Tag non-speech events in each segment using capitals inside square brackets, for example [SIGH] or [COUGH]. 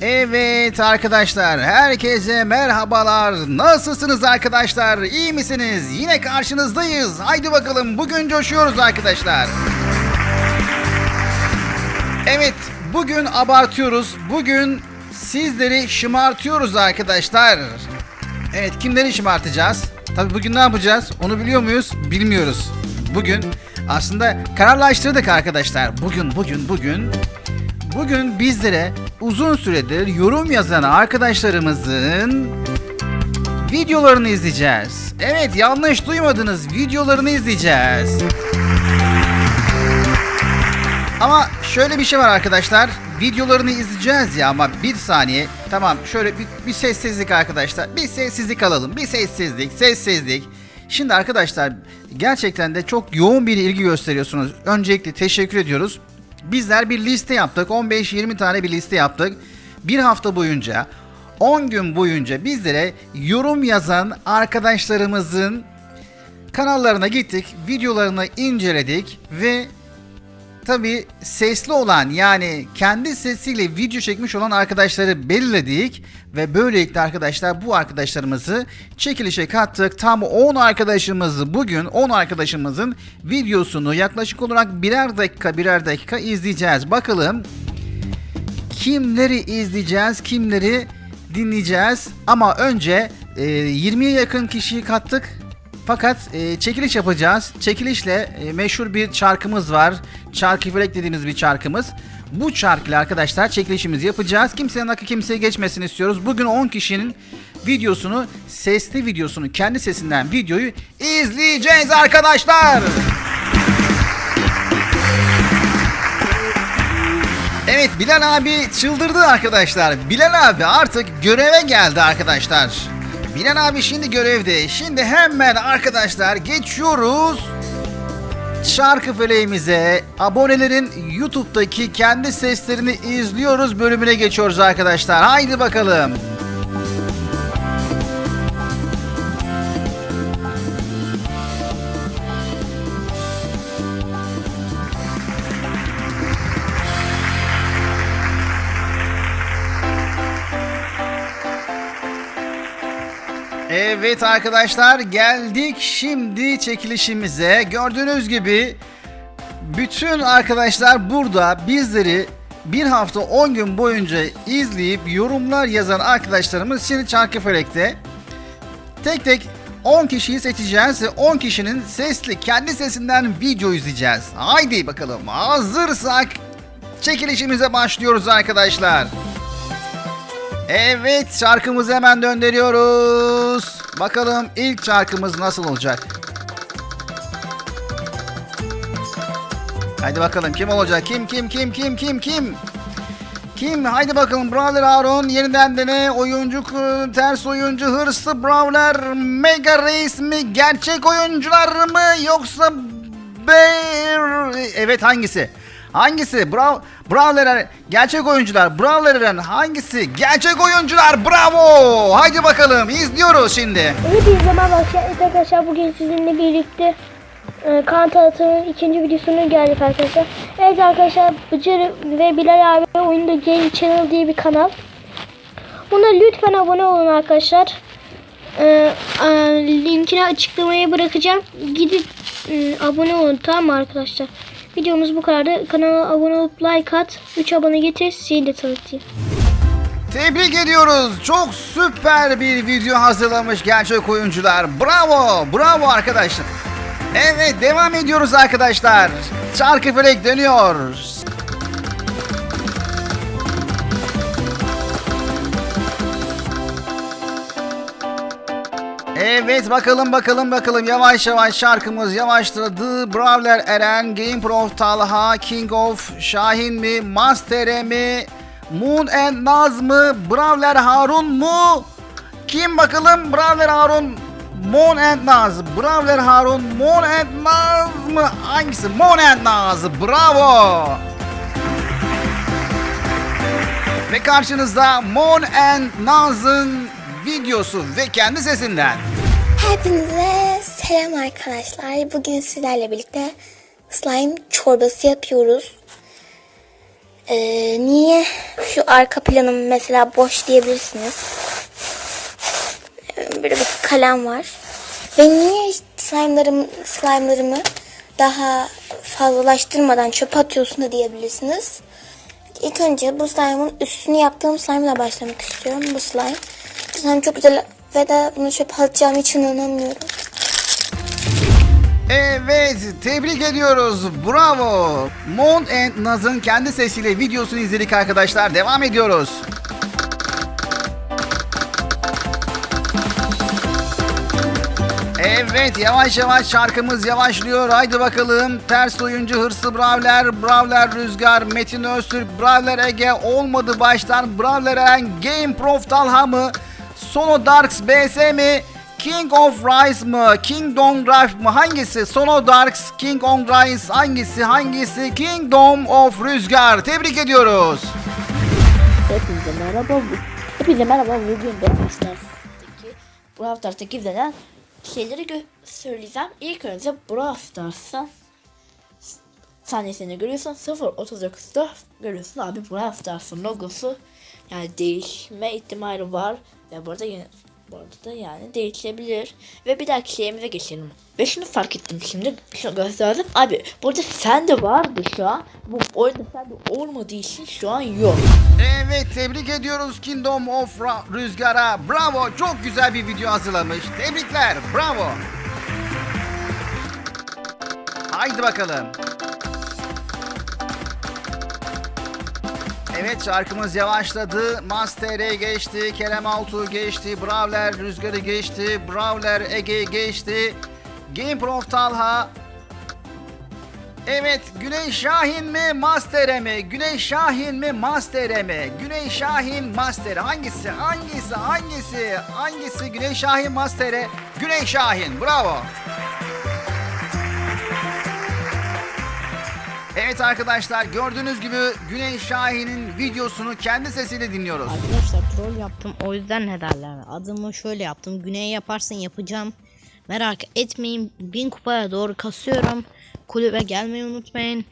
Evet arkadaşlar, herkese merhabalar. Nasılsınız arkadaşlar? İyi misiniz? Yine karşınızdayız. Haydi bakalım bugün coşuyoruz arkadaşlar. Evet, bugün abartıyoruz. Bugün sizleri şımartıyoruz arkadaşlar. Evet, kimleri şımartacağız? Tabii bugün ne yapacağız? Onu biliyor muyuz? Bilmiyoruz. Bugün aslında kararlaştırdık arkadaşlar. Bugün, bugün, bugün Bugün bizlere uzun süredir yorum yazan arkadaşlarımızın videolarını izleyeceğiz. Evet yanlış duymadınız videolarını izleyeceğiz. Ama şöyle bir şey var arkadaşlar. Videolarını izleyeceğiz ya ama bir saniye. Tamam şöyle bir, bir sessizlik arkadaşlar. Bir sessizlik alalım. Bir sessizlik, sessizlik. Şimdi arkadaşlar gerçekten de çok yoğun bir ilgi gösteriyorsunuz. Öncelikle teşekkür ediyoruz. Bizler bir liste yaptık. 15-20 tane bir liste yaptık. Bir hafta boyunca 10 gün boyunca bizlere yorum yazan arkadaşlarımızın kanallarına gittik. Videolarını inceledik ve tabi sesli olan yani kendi sesiyle video çekmiş olan arkadaşları belirledik ve böylelikle arkadaşlar bu arkadaşlarımızı çekilişe kattık. Tam 10 arkadaşımızı bugün 10 arkadaşımızın videosunu yaklaşık olarak birer dakika birer dakika izleyeceğiz. Bakalım kimleri izleyeceğiz, kimleri dinleyeceğiz. Ama önce e, 20'ye yakın kişiyi kattık. Fakat e, çekiliş yapacağız. Çekilişle e, meşhur bir çarkımız var. Çarkı felek dediğimiz bir çarkımız. Bu çarkla arkadaşlar çekilişimizi yapacağız. Kimsenin hakkı kimseye geçmesin istiyoruz. Bugün 10 kişinin videosunu, sesli videosunu, kendi sesinden videoyu izleyeceğiz arkadaşlar. Evet Bilal abi çıldırdı arkadaşlar. Bilal abi artık göreve geldi arkadaşlar. Bilal abi şimdi görevde. Şimdi hemen arkadaşlar geçiyoruz. Şarkı feleğimize abonelerin YouTube'daki kendi seslerini izliyoruz bölümüne geçiyoruz arkadaşlar. Haydi bakalım. Evet arkadaşlar geldik şimdi çekilişimize. Gördüğünüz gibi bütün arkadaşlar burada bizleri bir hafta 10 gün boyunca izleyip yorumlar yazan arkadaşlarımız şimdi Çarkıfelek'te. Tek tek 10 kişiyi seçeceğiz ve 10 kişinin sesli kendi sesinden video izleyeceğiz. Haydi bakalım hazırsak çekilişimize başlıyoruz arkadaşlar. Evet şarkımızı hemen döndürüyoruz. Bakalım ilk şarkımız nasıl olacak? Haydi bakalım kim olacak? Kim kim kim kim kim kim? Kim? Haydi bakalım Brawler Harun yeniden dene oyuncu e, ters oyuncu hırslı Brawler Mega Reis mi gerçek oyuncular mı yoksa Bear evet hangisi? Hangisi? Brav Brawler gerçek oyuncular. Brawler'ın hangisi? Gerçek oyuncular. Bravo! Haydi bakalım izliyoruz şimdi. Evet izleme. Evet arkadaşlar bugün sizinle birlikte e, kan ikinci videosuna geldik arkadaşlar. Evet arkadaşlar Bıcır ve Bilal abi oyunda Game Channel diye bir kanal. Buna lütfen abone olun arkadaşlar. E, e, linkini açıklamaya bırakacağım. Gidip e, abone olun tamam mı arkadaşlar? Videomuz bu kadardı. Kanala abone olup like at. 3 abone getir. De tanıtayım. Tebrik ediyoruz. Çok süper bir video hazırlamış gerçek oyuncular. Bravo! Bravo arkadaşlar. Evet devam ediyoruz arkadaşlar. Çarkı felek dönüyor. Evet bakalım bakalım bakalım yavaş yavaş şarkımız yavaşladı. Brawler Eren, Game Pro Talha, King of Şahin mi, Master'e mi, Moon and Naz mı, Brawler Harun mu? Kim bakalım Brawler Harun, Moon and Naz, Brawler Harun, Moon and Naz mı? Hangisi? Moon and Naz, bravo! Ve karşınızda Moon and Naz'ın videosu ve kendi sesinden. Hepinize selam arkadaşlar. Bugün sizlerle birlikte slime çorbası yapıyoruz. Ee, niye Şu arka planım mesela boş diyebilirsiniz. Ee, Böyle bir kalem var. Ve niye slime'larım, slime'larımı daha fazlalaştırmadan çöpe atıyorsun da diyebilirsiniz. İlk önce bu slime'ın üstünü yaptığım slime'la başlamak istiyorum. Bu slime. Slime çok güzel ve de bunu çöpe atacağım için inanamıyorum. Evet, tebrik ediyoruz. Bravo. Mon and Naz'ın kendi sesiyle videosunu izledik arkadaşlar. Devam ediyoruz. Evet, yavaş yavaş şarkımız yavaşlıyor. Haydi bakalım. Ters oyuncu Hırslı Bravler, Bravler Rüzgar, Metin Öztürk, Bravler Ege olmadı baştan. Bravler Game Prof Talha mı? Sono Darks BS mi? King of Rise mı? Kingdom Rise mı? Hangisi? Sono Darks, King of Rise hangisi? Hangisi? Kingdom of Rüzgar. Tebrik ediyoruz. Hepinize merhaba. Hepinize merhaba. Bugün Brawl Stars'taki Brawl Stars'taki izlenen şeyleri söyleyeceğim. İlk önce Brawl Stars'ın sahnesini görüyorsun. 0.39'da görüyorsun abi Brawl Stars'ın logosu yani değişme ihtimali var. Ve burada yine bu da yani değişebilir. Ve bir dahaki şeyimize geçelim. Ve şunu fark ettim şimdi. Şunu gösterdim. Abi burada sen de vardı şu an. Bu oyunda sen de olmadığı için şu an yok. Evet tebrik ediyoruz Kingdom of Ra- Rüzgar'a. Bravo çok güzel bir video hazırlamış. Tebrikler bravo. Haydi bakalım. Evet şarkımız yavaşladı. Master'e geçti. Kerem Altuğ geçti. Bravler Rüzgar'ı geçti. Bravler Ege geçti. Game Prof Talha Evet, Güney Şahin mi, Master'e mi? Güney Şahin mi, Master'e mi? Güney Şahin, Master'e. Hangisi, hangisi, hangisi, hangisi? Güney Şahin, Master'e. Güney Şahin, bravo. Evet arkadaşlar, gördüğünüz gibi Güney Şahin'in videosunu kendi sesiyle dinliyoruz. Arkadaşlar troll yaptım o yüzden ne derler? Adımı şöyle yaptım güney yaparsın yapacağım. Merak etmeyin bin kupaya doğru kasıyorum. Kulübe gelmeyi unutmayın.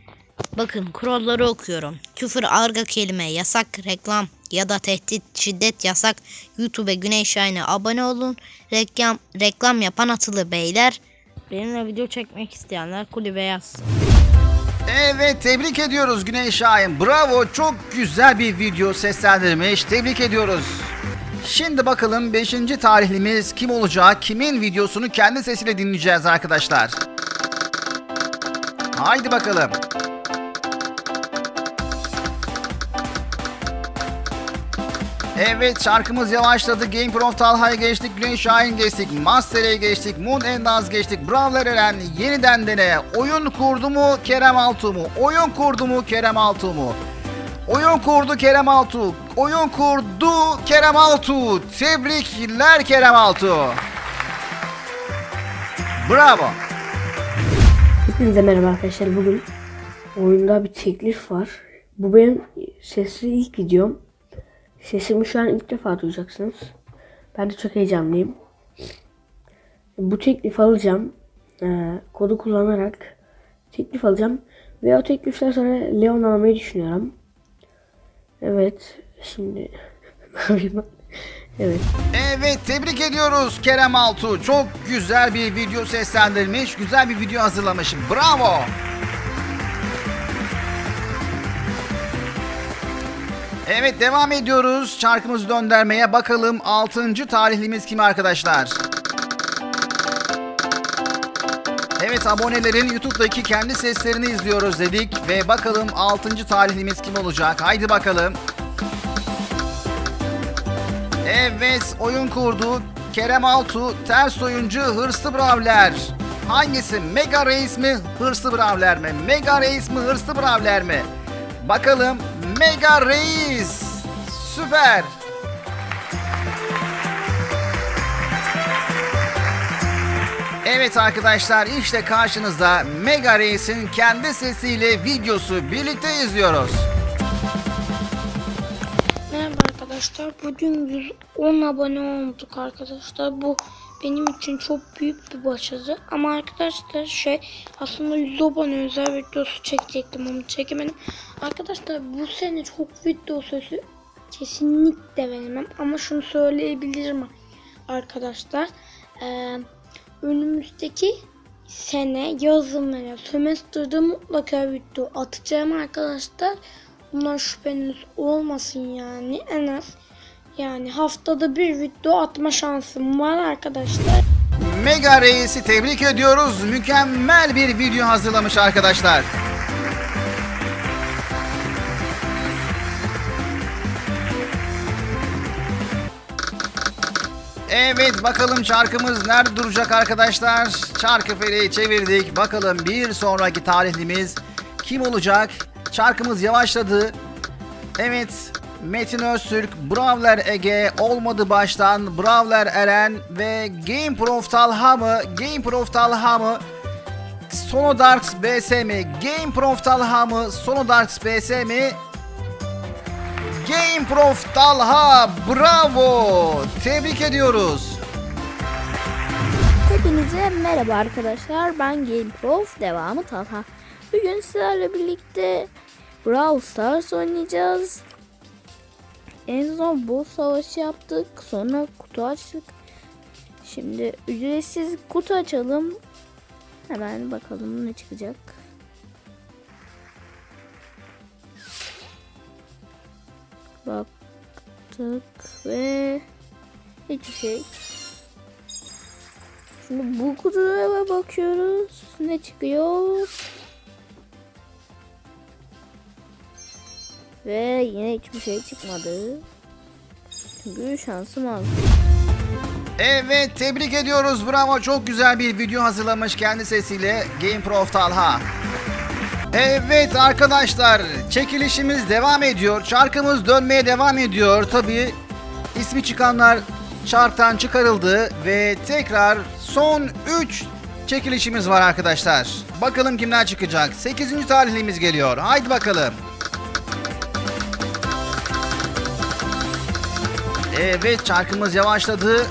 Bakın kuralları okuyorum. Küfür arga kelime yasak reklam ya da tehdit şiddet yasak. Youtube güneş şahin'e abone olun. Reklam reklam yapan atılı beyler. Benimle video çekmek isteyenler kulübe yazsın Evet tebrik ediyoruz Güney Şahin. Bravo çok güzel bir video seslendirmiş. Tebrik ediyoruz. Şimdi bakalım 5. tarihlimiz kim olacak? Kimin videosunu kendi sesiyle dinleyeceğiz arkadaşlar. Haydi bakalım. Evet şarkımız yavaşladı. Game Pro Talha'ya geçtik. Güney Şahin geçtik. Master'e geçtik. Moon Endaz geçtik. Brawler Eren yeniden dene. Oyun kurdu mu Kerem Altuğ mu? Oyun kurdu mu Kerem Altuğ mu? Oyun kurdu Kerem Altuğ. Oyun kurdu Kerem Altuğ. Tebrikler Kerem Altuğ. Bravo. Hepinize merhaba arkadaşlar. Bugün oyunda bir teklif var. Bu benim sesli ilk videom. Sesimi şu an ilk defa duyacaksınız. Ben de çok heyecanlıyım. Bu teklif alacağım. Ee, kodu kullanarak teklif alacağım. Ve o tekliften sonra Leon almayı düşünüyorum. Evet. Şimdi? [LAUGHS] Evet. Evet tebrik ediyoruz Kerem Altuğ. Çok güzel bir video seslendirmiş. Güzel bir video hazırlamış. Bravo. Evet devam ediyoruz. Çarkımızı döndürmeye bakalım 6. tarihlimiz kim arkadaşlar? Evet abonelerin YouTube'daki kendi seslerini izliyoruz dedik ve bakalım 6. tarihlimiz kim olacak? Haydi bakalım. Evet oyun kurdu. Kerem Altu, ters oyuncu Hırslı Bravler. Hangisi? Mega Reis mi? Hırslı Bravler mi? Mega Reis mi? Hırslı Bravler mi? Bakalım Mega Reis. Süper. Evet arkadaşlar işte karşınızda Mega Reis'in kendi sesiyle videosu birlikte izliyoruz. Merhaba arkadaşlar. Bugün 110 abone olduk arkadaşlar. Bu benim için çok büyük bir başarı. Ama arkadaşlar şey aslında 100 abone özel videosu çekecektim ama çekemedim. Arkadaşlar bu sene çok video sözü kesinlikle veremem. Ama şunu söyleyebilirim arkadaşlar. Ee, önümüzdeki sene yazın veya sömestrde mutlaka video atacağım arkadaşlar. Bundan şüpheniz olmasın yani en az yani haftada bir video atma şansım var arkadaşlar. Mega Reis'i tebrik ediyoruz. Mükemmel bir video hazırlamış arkadaşlar. Evet bakalım çarkımız nerede duracak arkadaşlar? Çarkı feleği çevirdik. Bakalım bir sonraki tarihlimiz kim olacak? Çarkımız yavaşladı. Evet Metin Öztürk, Brawler Ege, olmadı baştan, Brawler Eren ve Game Prof Talha mı? Game Prof Talha mı? Sono Darks BS mi? Game Prof Talha mı? Sono Darks BS mi? Game Prof Talha bravo! Tebrik ediyoruz. Hepinize merhaba arkadaşlar. Ben Game Prof. Devamı Talha. Bugün sizlerle birlikte Brawl Stars oynayacağız. En son boss savaşı yaptık. Sonra kutu açtık. Şimdi ücretsiz kutu açalım. Hemen bakalım ne çıkacak. Baktık ve hiçbir şey. Şimdi bu kutulara bakıyoruz. Ne çıkıyor? Ve yine hiçbir şey çıkmadı. Çünkü şansım az. Evet tebrik ediyoruz bravo çok güzel bir video hazırlamış kendi sesiyle Game Prof Talha. Evet arkadaşlar çekilişimiz devam ediyor. Çarkımız dönmeye devam ediyor. Tabi ismi çıkanlar çarktan çıkarıldı ve tekrar son 3 çekilişimiz var arkadaşlar. Bakalım kimler çıkacak. 8. tarihlimiz geliyor. Haydi bakalım. Evet çarkımız yavaşladı.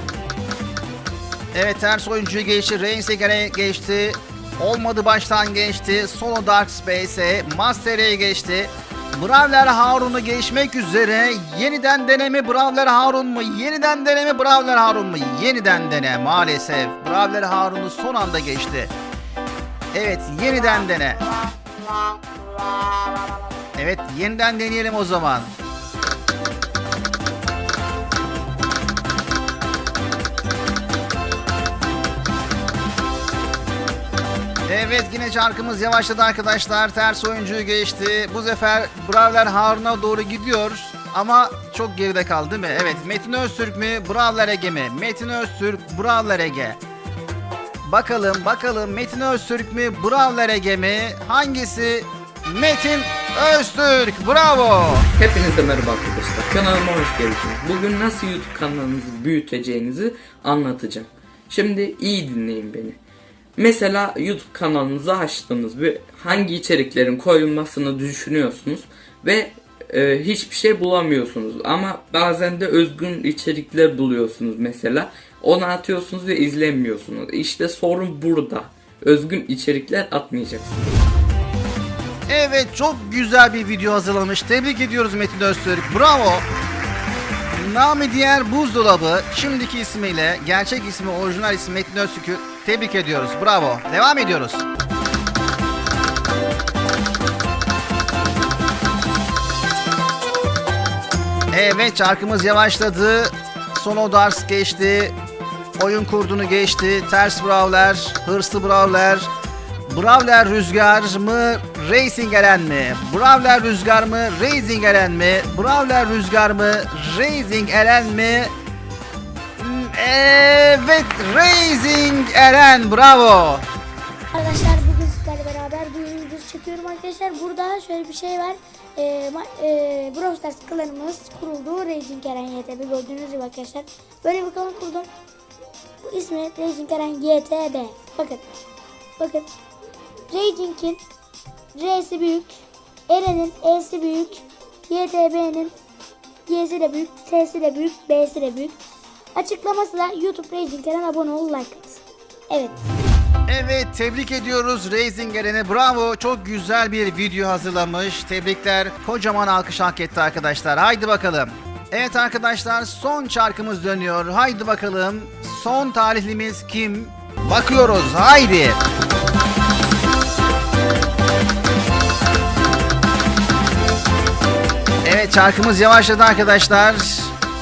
Evet ters oyuncuyu geçti. Reinseger'e geçti. Olmadı baştan geçti. Solo Dark Space'e Master'e geçti. Brawler Harun'u geçmek üzere. Yeniden deneme Brawler Harun mu? Yeniden deneme Brawler Harun mu? Yeniden dene maalesef. Brawler Harun'u son anda geçti. Evet yeniden dene. Evet yeniden deneyelim o zaman. Evet yine çarkımız yavaşladı arkadaşlar. Ters oyuncuyu geçti. Bu sefer Brawler Harun'a doğru gidiyor. Ama çok geride kaldı değil mi? Evet Metin Öztürk mü? Brawler Ege mi? Metin Öztürk, Brawler Ege. Bakalım bakalım Metin Öztürk mü? Brawler Ege mi? Hangisi? Metin Öztürk. Bravo. Hepinize merhaba arkadaşlar. Kanalıma hoş geldiniz. Bugün nasıl YouTube kanalınızı büyüteceğinizi anlatacağım. Şimdi iyi dinleyin beni. Mesela YouTube kanalınızı açtınız ve hangi içeriklerin koyulmasını düşünüyorsunuz ve e, hiçbir şey bulamıyorsunuz ama bazen de özgün içerikler buluyorsunuz mesela onu atıyorsunuz ve izlemiyorsunuz. İşte sorun burada. Özgün içerikler atmayacaksınız. Evet çok güzel bir video hazırlamış. Tebrik ediyoruz Metin Öztürk. Bravo. Nami diğer buzdolabı şimdiki ismiyle gerçek ismi orijinal ismi Metin Öztürk'ü tebrik ediyoruz. Bravo. Devam ediyoruz. Evet çarkımız yavaşladı. Sono Dars geçti. Oyun kurdunu geçti. Ters Brawler, Hırslı Brawler, Brawler Rüzgar mı, Racing Eren mi? Brawler Rüzgar mı, Racing Eren mi? Brawler Rüzgar mı, Racing Eren mi? Evet, Racing Eren, bravo. Arkadaşlar bugün sizlerle beraber duyuru videosu çekiyorum arkadaşlar. Burada şöyle bir şey var. Ma- e, Brawl Stars klanımız kuruldu. Raging Eren YTB gördüğünüz gibi arkadaşlar. Böyle bir klan kurdum. Bu ismi Raging Eren YTB. Bakın. Bakın. Raging'in R'si büyük. Eren'in E'si büyük. YTB'nin Y'si de büyük. T'si de büyük. B'si de büyük. Açıklaması da YouTube Raging'den abone ol like at. Evet. Evet tebrik ediyoruz Raising Eren'e bravo çok güzel bir video hazırlamış. Tebrikler kocaman alkış hak etti arkadaşlar. Haydi bakalım. Evet arkadaşlar son çarkımız dönüyor. Haydi bakalım son talihlimiz kim? Bakıyoruz haydi. Evet çarkımız yavaşladı arkadaşlar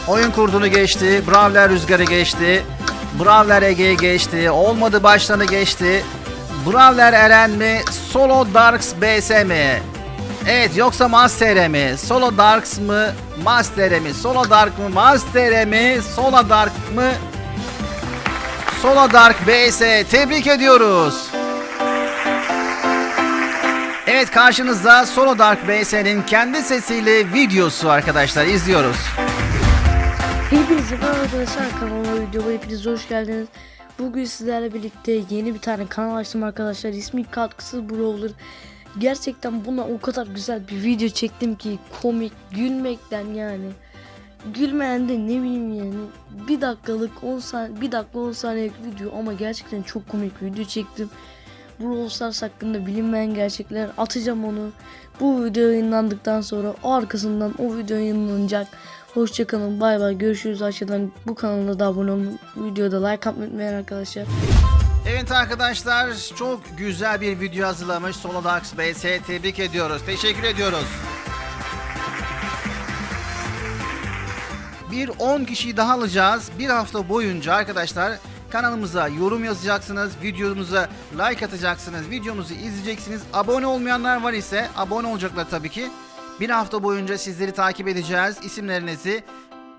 oyun kurdunu geçti Brawler rüzgarı geçti Brawler Ege'ye geçti. Olmadı başlanı geçti. Brawler Eren mi? Solo Darks BS mi? Evet yoksa Master'e mi? Solo Darks mı? Master'e mi? Solo Dark mı? Master'e mi? Solo Dark mı? Solo Dark BS. Tebrik ediyoruz. Evet karşınızda Solo Dark BS'nin kendi sesiyle videosu arkadaşlar izliyoruz. Hepinize merhaba arkadaşlar kanalıma videoma hepiniz hoş geldiniz. Bugün sizlerle birlikte yeni bir tane kanal açtım arkadaşlar. İsmi katkısı Brawler. Gerçekten buna o kadar güzel bir video çektim ki komik gülmekten yani. Gülmeyen de ne bileyim yani bir dakikalık 10 saniye bir dakika 10 saniyelik video ama gerçekten çok komik video çektim. Brawl Stars hakkında bilinmeyen gerçekler atacağım onu. Bu video yayınlandıktan sonra o arkasından o video yayınlanacak. Hoşçakalın bay bay görüşürüz aşağıdan bu kanala da abone olun. Videoda like atmayı unutmayın arkadaşlar. Evet arkadaşlar çok güzel bir video hazırlamış Solo Darks BS tebrik ediyoruz. Teşekkür ediyoruz. Bir 10 kişiyi daha alacağız. Bir hafta boyunca arkadaşlar kanalımıza yorum yazacaksınız. Videomuza like atacaksınız. Videomuzu izleyeceksiniz. Abone olmayanlar var ise abone olacaklar tabii ki. Bir hafta boyunca sizleri takip edeceğiz. İsimlerinizi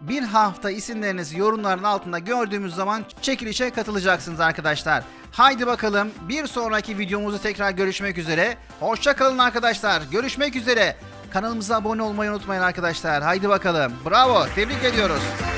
bir hafta isimlerinizi yorumların altında gördüğümüz zaman çekilişe katılacaksınız arkadaşlar. Haydi bakalım bir sonraki videomuzda tekrar görüşmek üzere. Hoşça kalın arkadaşlar. Görüşmek üzere. Kanalımıza abone olmayı unutmayın arkadaşlar. Haydi bakalım. Bravo. Tebrik ediyoruz.